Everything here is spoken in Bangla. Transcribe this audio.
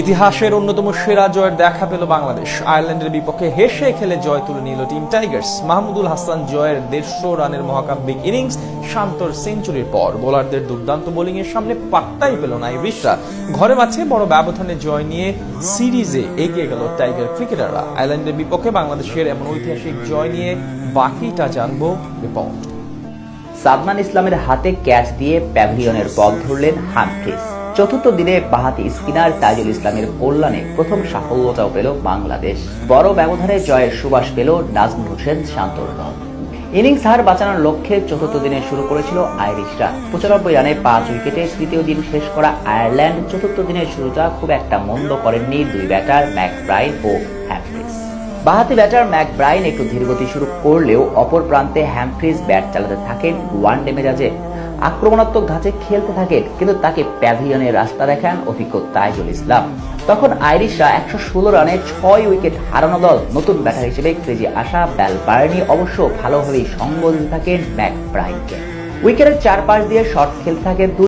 ইতিহাসের অন্যতম সেরা জয়ের দেখা পেল বাংলাদেশ। আয়ারল্যান্ডের বিপক্ষে হেসে খেলে জয় তুলে নিল টিম টাইগার্স। মাহমুদুল হাসান জয়ের দেড়শো রানের মহাকাব্যিক ইনিংস শান্তর সেঞ্চুরির পর। বোলারদের দুর্দান্ত বোলিং এর সামনে পাত্তাই পেল না ইভিশরা ঘরে মাঠে বড় ব্যবধানে জয় নিয়ে সিরিজে এগিয়ে গেল টাইগার ক্রিকেটাররা। আয়ারল্যান্ডের বিপক্ষে বাংলাদেশের এমন ঐতিহাসিক জয় নিয়ে বাকিটা জানব রিপোর্ট সাদমান ইসলামের হাতে ক্যাচ দিয়ে প্যাভিলিয়নের পথ ধরলেন হামফ্রিজ চতুর্থ দিনে বাহাতি স্পিনার তাজুল ইসলামের কল্যাণে প্রথম সাফল্যতাও পেল বাংলাদেশ। বড় ব্যবধানে জয়ের সুবাস পেল নাজমুল হোসেন শান্তর দল। ইনিংস হার বাঁচানোর লক্ষ্যে চতুর্থ দিনে শুরু করেছিল আইরিশরা। পঁচানব্বই রানে পাঁচ উইকেটে তৃতীয় দিন শেষ করা আয়ারল্যান্ড চতুর্থ দিনের শুরুটা খুব একটা মন্দ করেননি দুই ব্যাটার ম্যাক ব্রাইন ও হ্যামফ্রিজ। বাহাতি ব্যাটার ম্যাক ব্রাইন একটু ধীরগতি শুরু করলেও অপর প্রান্তে হ্যামফ্রিজ ব্যাট চালাতে থাকেন ওয়ান ডে মেজাজে। আক্রমণাত্মক ধাঁচে খেলতে থাকেন, কিন্তু তাকে প্যাভিলিয়নের রাস্তা দেখান অভিজ্ঞ তাইজুল ইসলাম। তখন আইরিশরা একশো ষোলো রানে ছয় উইকেট হারানো দল নতুন ব্যাটার হিসেবে ক্রেজে আসা ব্যাল বার্নি অবশ্য ভালোভাবেই সঙ্গ দিতে থাকেন ম্যাক ব্রাইনকে উইকেটের চারপাশ দিয়ে শট খেলতে থাকেন